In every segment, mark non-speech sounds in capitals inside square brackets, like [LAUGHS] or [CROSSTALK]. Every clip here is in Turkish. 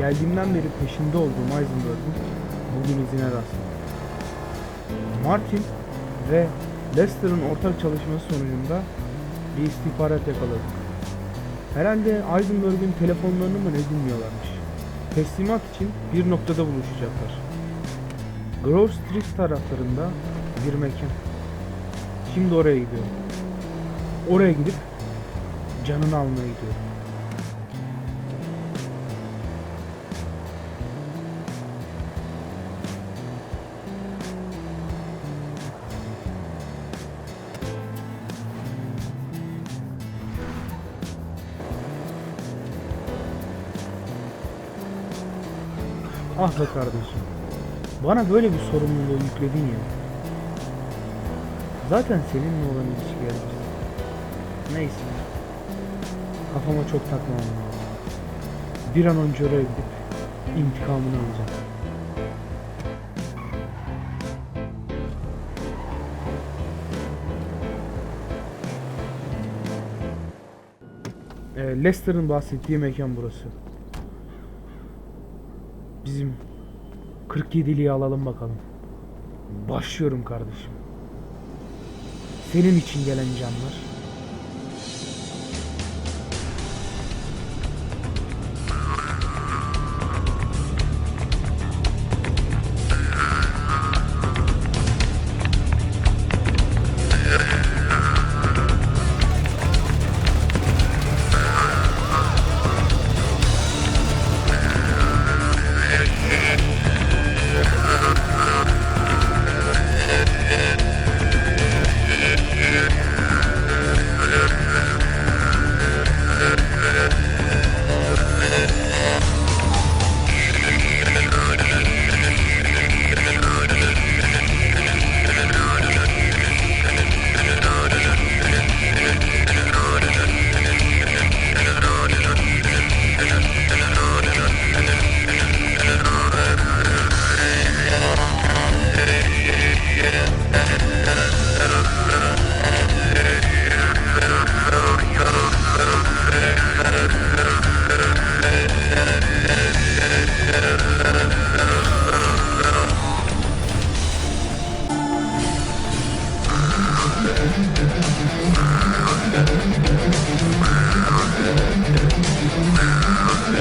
geldiğimden beri peşinde olduğum Heisenberg'in bugün izine rastladım. Martin ve Lester'ın ortak çalışması sonucunda bir istihbarat yakaladık. Herhalde Heisenberg'in telefonlarını mı ne dinliyorlarmış. Teslimat için bir noktada buluşacaklar. Grove Street taraflarında bir mekan. Şimdi oraya gidiyorum. Oraya gidip canını almaya gidiyorum. Ah be kardeşim. Bana böyle bir sorumluluğu yükledin ya. Zaten seninle olan ilişkilerimiz. Neyse. Kafama çok takmam lazım. Bir an önce oraya gidip intikamını alacağım. Ee, Lester'ın bahsettiği mekan burası. Bizim 47'liği alalım bakalım. Başlıyorum kardeşim. Senin için gelen canlar.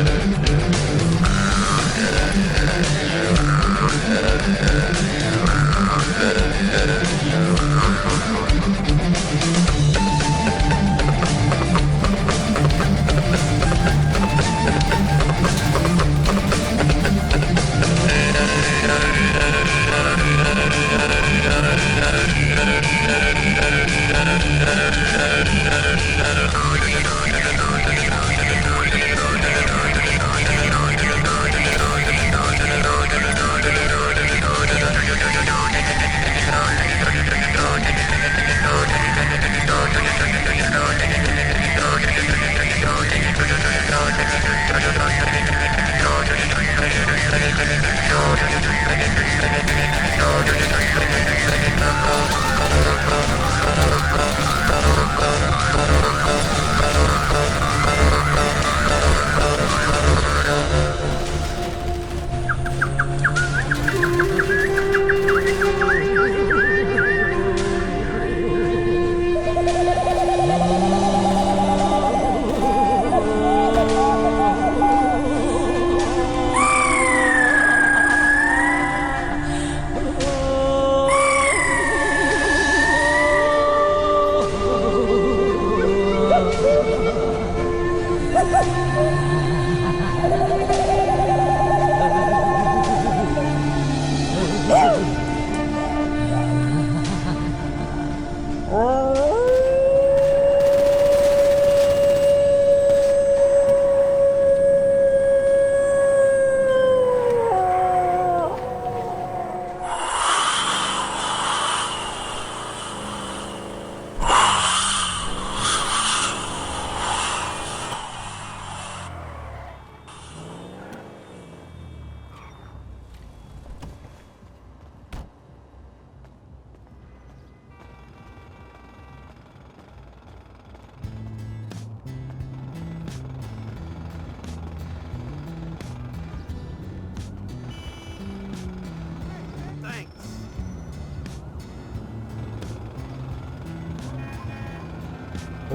Thank you. Shadow, shadow, shadow.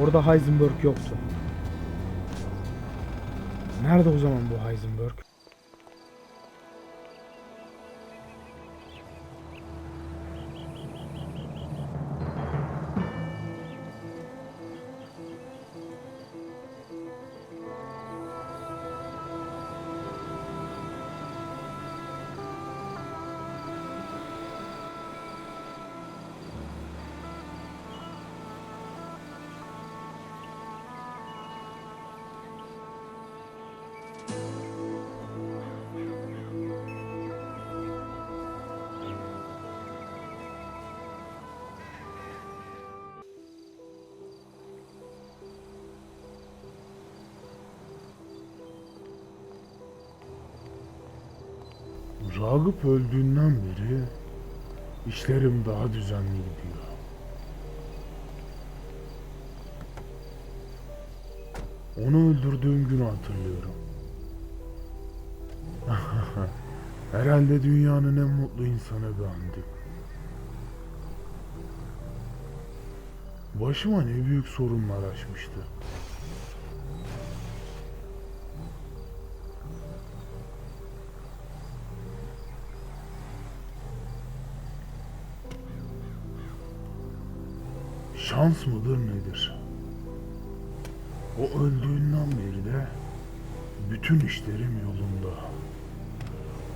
Orada Heisenberg yoktu. Nerede o zaman bu Heisenberg? Ragıp öldüğünden beri işlerim daha düzenli gidiyor. Onu öldürdüğüm günü hatırlıyorum. [LAUGHS] Herhalde dünyanın en mutlu insanı bendim. Başıma ne büyük sorunlar açmıştı. Şans mıdır nedir? O öldüğünden beri de bütün işlerim yolunda.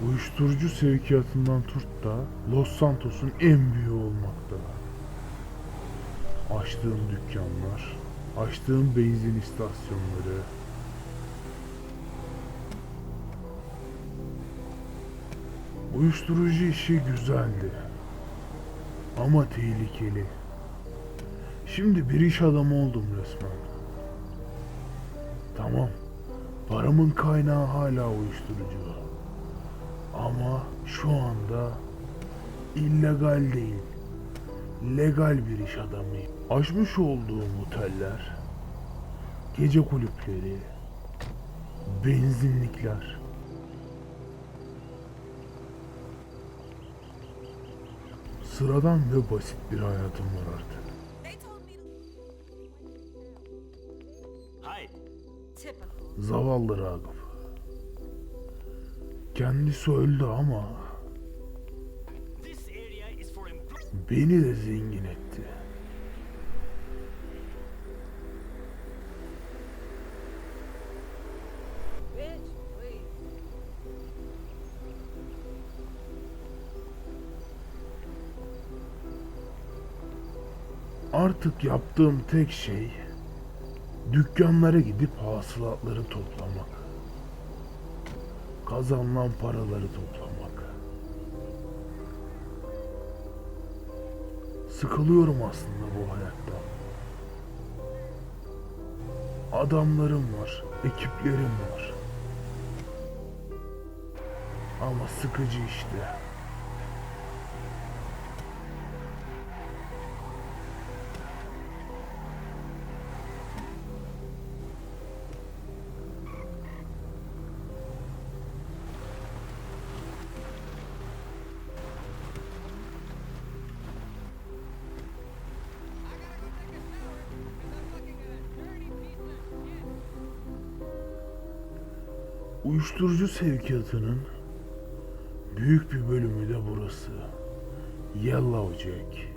Uyuşturucu sevkiyatından tut da Los Santos'un en büyüğü olmakta. Açtığım dükkanlar, açtığım benzin istasyonları, Uyuşturucu işi güzeldi. Ama tehlikeli. Şimdi bir iş adamı oldum resmen. Tamam. Paramın kaynağı hala uyuşturucu. Ama şu anda illegal değil. Legal bir iş adamıyım. Açmış olduğum oteller, gece kulüpleri, benzinlikler. Sıradan ve basit bir hayatım var artık. Zavallı Ragıp. Kendisi öldü ama beni de zengin etti. Artık yaptığım tek şey dükkanlara gidip hasılatları toplamak. Kazanılan paraları toplamak. Sıkılıyorum aslında bu hayattan. Adamlarım var, ekiplerim var. Ama sıkıcı işte. Uyuşturucu sevkiyatının büyük bir bölümü de burası. Yellow Jack.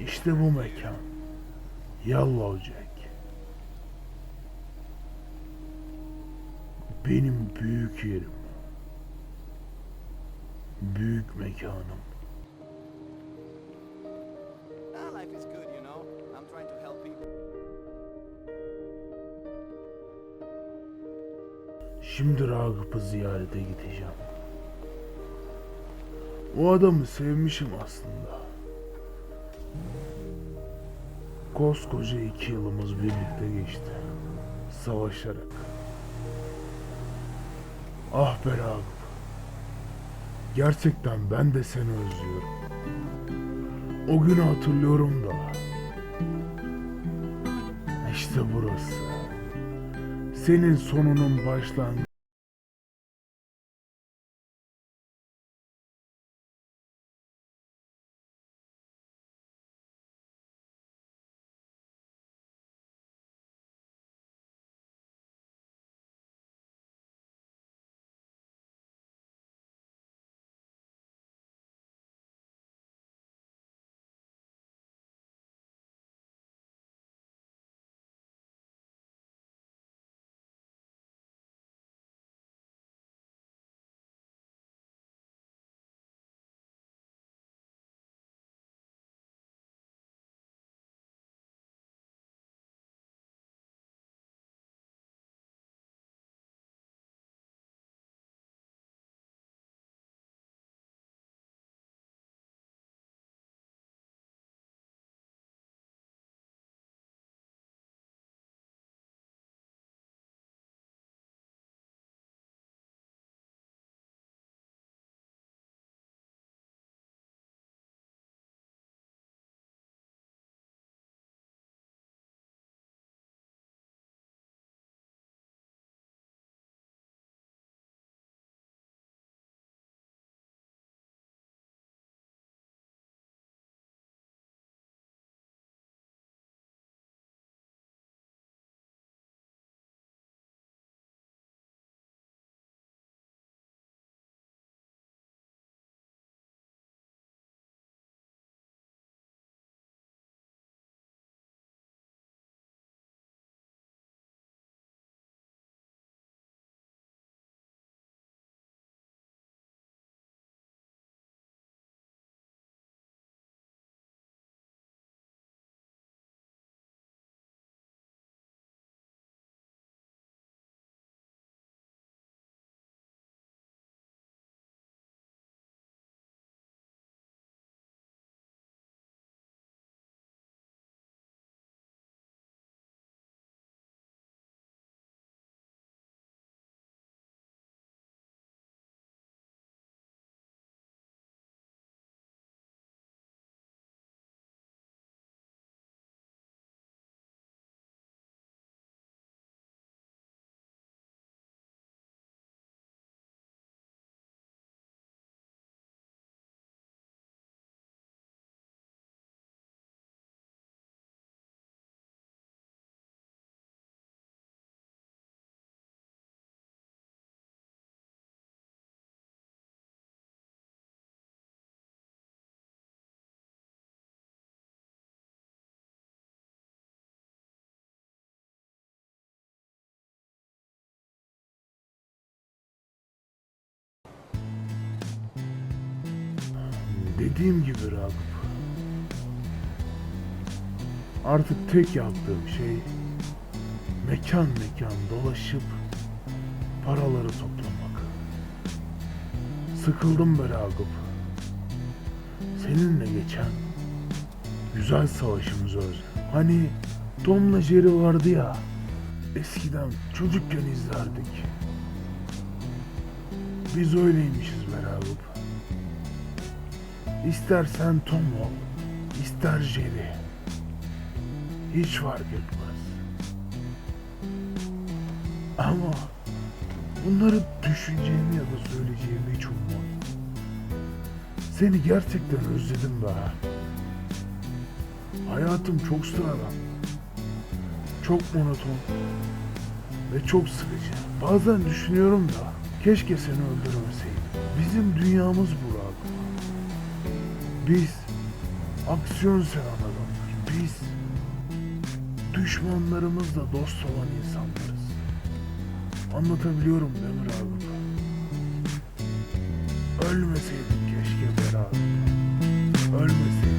İşte bu mekan. Yellow Jack. Benim büyük yerim. Büyük mekanım. Ah. Şimdi Ragıp'ı ziyarete gideceğim. O adamı sevmişim aslında. Koskoca iki yılımız birlikte geçti. Savaşarak. Ah be Ragıp. Gerçekten ben de seni özlüyorum. O günü hatırlıyorum da. İşte burası. Senin sonunun başlangıcı. Dediğim gibi Ragıp. Artık tek yaptığım şey mekan mekan dolaşıp paraları toplamak. Sıkıldım be Ragıp. Seninle geçen güzel savaşımızı öz. Hani Tom'la Jerry vardı ya. Eskiden çocukken izlerdik. Biz öyleymişiz be. İstersen Tom ol, ister Jerry. Hiç fark etmez. Ama bunları düşüneceğimi ya da söyleyeceğimi hiç ummam. Seni gerçekten özledim be. Hayatım çok sıradan. Çok monoton. Ve çok sıkıcı. Bazen düşünüyorum da keşke seni öldürmeseydim. Bizim dünyamız bu. Biz aksiyon seven adamlar. Biz düşmanlarımızla dost olan insanlarız. Anlatabiliyorum değil mi Ragıp? Ölmeseydik keşke beraber. Ölmeseydik.